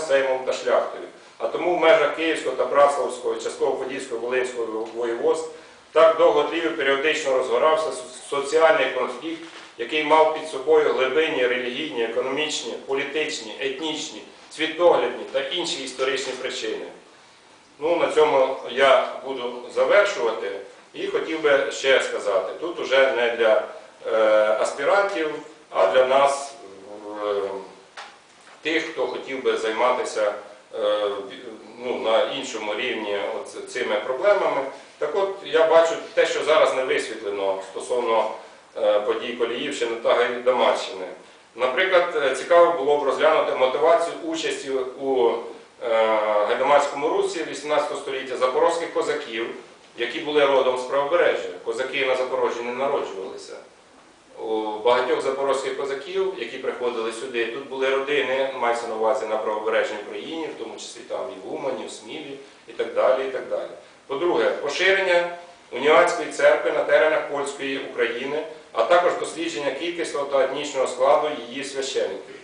Сеймом та шляхтою. А тому в межах Київського та Братславського, і частково Подільського, Волинського воєводств так довго тлів періодично розгорався соціальний конфлікт, який мав під собою глибинні релігійні, економічні, політичні, етнічні, світоглядні та інші історичні причини. Ну, на цьому я буду завершувати і хотів би ще сказати, тут уже не для е, аспірантів, а для нас, е, тих, хто хотів би займатися е, ну, на іншому рівні цими проблемами. Так от я бачу те, що зараз не висвітлено стосовно е, подій Коліївщини та Гайдамаччини. Наприклад, е, цікаво було б розглянути мотивацію участі у Гайдамацькому русі 18 століття запорозьких козаків, які були родом з правобережжя. Козаки на Запорожжі не народжувалися. У багатьох запорозьких козаків, які приходили сюди, тут були родини, мається на увазі на правобережній Україні, в тому числі там і в Умані, в Смілі і так далі. і так далі. По-друге, поширення уніатської церкви на теренах польської України, а також дослідження кількісного та етнічного складу її священиків.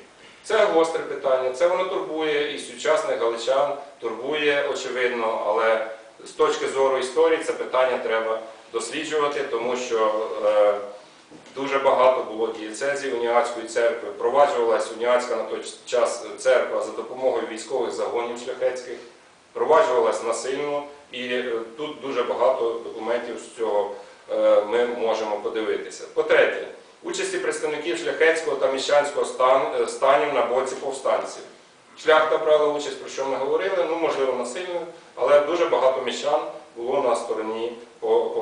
Це гостре питання, це воно турбує і сучасних галичан, турбує очевидно, але з точки зору історії це питання треба досліджувати, тому що е, дуже багато було дієцезів уніатської церкви, впроваджувалася уніатська на той час церква за допомогою військових загонів шляхетських, впроваджувалась насильно, і е, тут дуже багато документів з цього е, ми можемо подивитися. По-третє, участі представників шляхетського та міщанського стан- е, станів на боці повстанців. Шляхта брала участь, про що ми говорили, ну можливо насильно, але дуже багато міщан було на стороні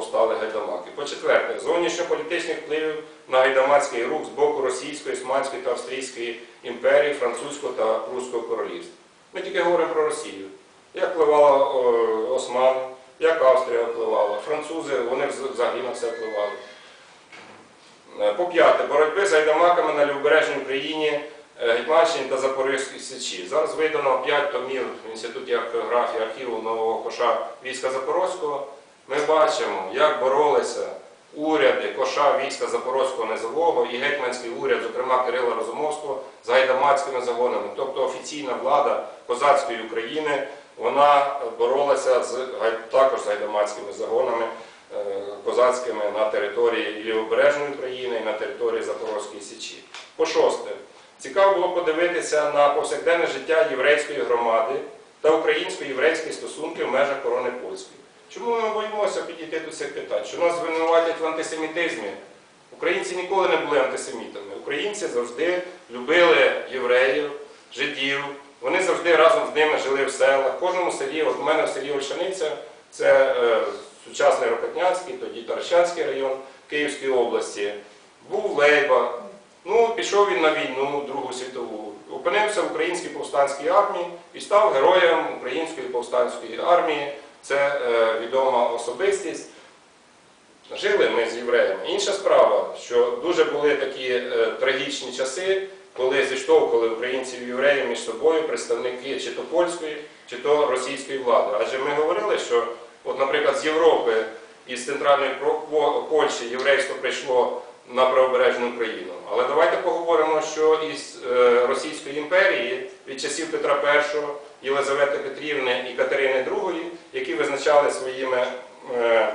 по- повсталих гайдамаків. По-четверте, зовнішньополітичних впливів на гайдамацький рух з боку Російської, Османської та Австрійської імперії, Французького та Прусського королівства. Ми тільки говоримо про Росію. Як впливала Осман, як Австрія впливала, французи, вони взагалі на все впливали. Е, По-п'яте, боротьби з гайдамаками на Лівобережній Україні, е, Гетьманщині та Запорізькій Сечі. Зараз видано 5 томів в Інституті археографії архіву Нового Коша війська Запорозького. Ми бачимо, як боролися уряди Коша війська Запорозького низового і гетьманський уряд, зокрема Кирила Розумовського, з гайдамацькими загонами. Тобто офіційна влада козацької України вона боролася з також з гайдамацькими загонами е, козацькими на території Лівобережної України і на території Запорозької Січі. По шосте, цікаво було подивитися на повсякденне життя єврейської громади та українсько-єврейські стосунки в межах корони польської. Чому ми боїмося підійти до цих питань? Що нас звинуватять в антисемітизмі? Українці ніколи не були антисемітами. Українці завжди любили євреїв, жидів. Вони завжди разом з ними жили в селах. В кожному селі, от у мене в селі Ольшаниця, це е, сучасний Рокотнянський, тоді Таращанський район Київської області. Був Лейба. Ну, пішов він на війну Другу світову. Опинився в українській повстанській армії і став героєм української повстанської армії. Це е, відома особистість. Жили ми з євреями. Інша справа, що дуже були такі е, трагічні часи, коли зіштовхували українців і євреїв між собою представники чи то польської, чи то російської влади. Адже ми говорили, що, от, наприклад, з Європи і з центральної Польщі єврейство прийшло на правобережну Україну. Але давайте поговоримо, що із е, Російської імперії від часів Петра І, Єлизавети Петрівни і Катерини II, визначали своїми е,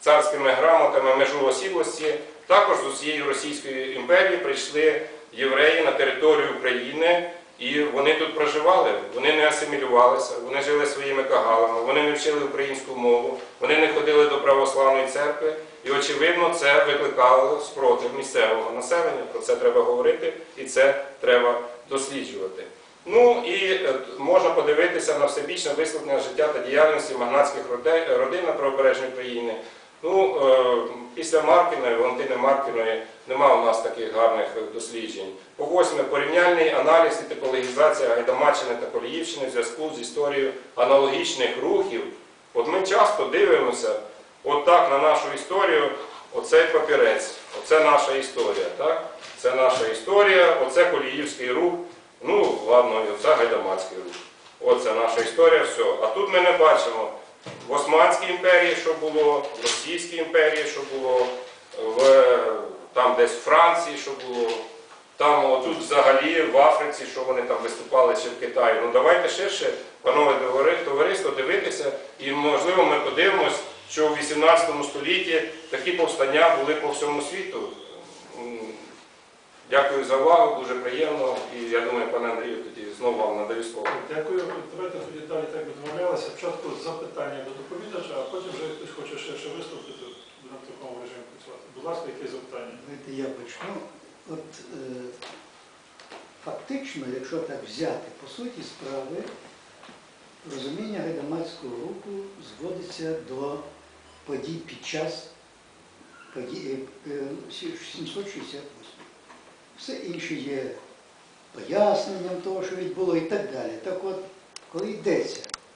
царськими грамотами межу осілості, також з усієї Російської імперії прийшли євреї на територію України, і вони тут проживали, вони не асимілювалися, вони жили своїми кагалами, вони не вчили українську мову, вони не ходили до православної церкви, і очевидно це викликало спротив місцевого населення. Про це треба говорити і це треба досліджувати. Ну і е, можна подивитися на всебічне висвітлення життя та діяльності магнатських родин на правобережній країни. Ну, е, після Маркіної, Валентини Маркіної, нема у нас таких гарних досліджень. По восьме, порівняльний аналіз і типологізація Гайдамаччини та Коліївщини в зв'язку з історією аналогічних рухів. От ми часто дивимося отак на нашу історію, оцей папірець, оце наша історія. Так? Це наша історія, оце Коліївський рух. Ну, ладно, і оце Гайдамацький рух. Оце наша історія, все. А тут ми не бачимо в Османській імперії, що було, в Російській імперії, що було, в, там десь в Франції, що було. Там отут взагалі в Африці, що вони там виступали чи в Китаї. Ну давайте ширше, панове товариство, дивитися, і можливо ми подивимось, що в 18 столітті такі повстання були по всьому світу. Дякую за увагу, дуже приємно. І я думаю, пане Андрію, тоді знову вам надаю слово. Дякую. Давайте тоді далі так домовлялися. Спочатку запитання до доповідача, а потім вже хтось хоче ще, ще виступити, будемо в такому режимі працювати. Будь ласка, які запитання? Знаєте, я почну. От е, фактично, якщо так взяти, по суті справи, розуміння гайдамацького руху зводиться до подій під час подій е, е, 768. Все інше є поясненням того, що відбуло і так далі. Так от, коли йдеться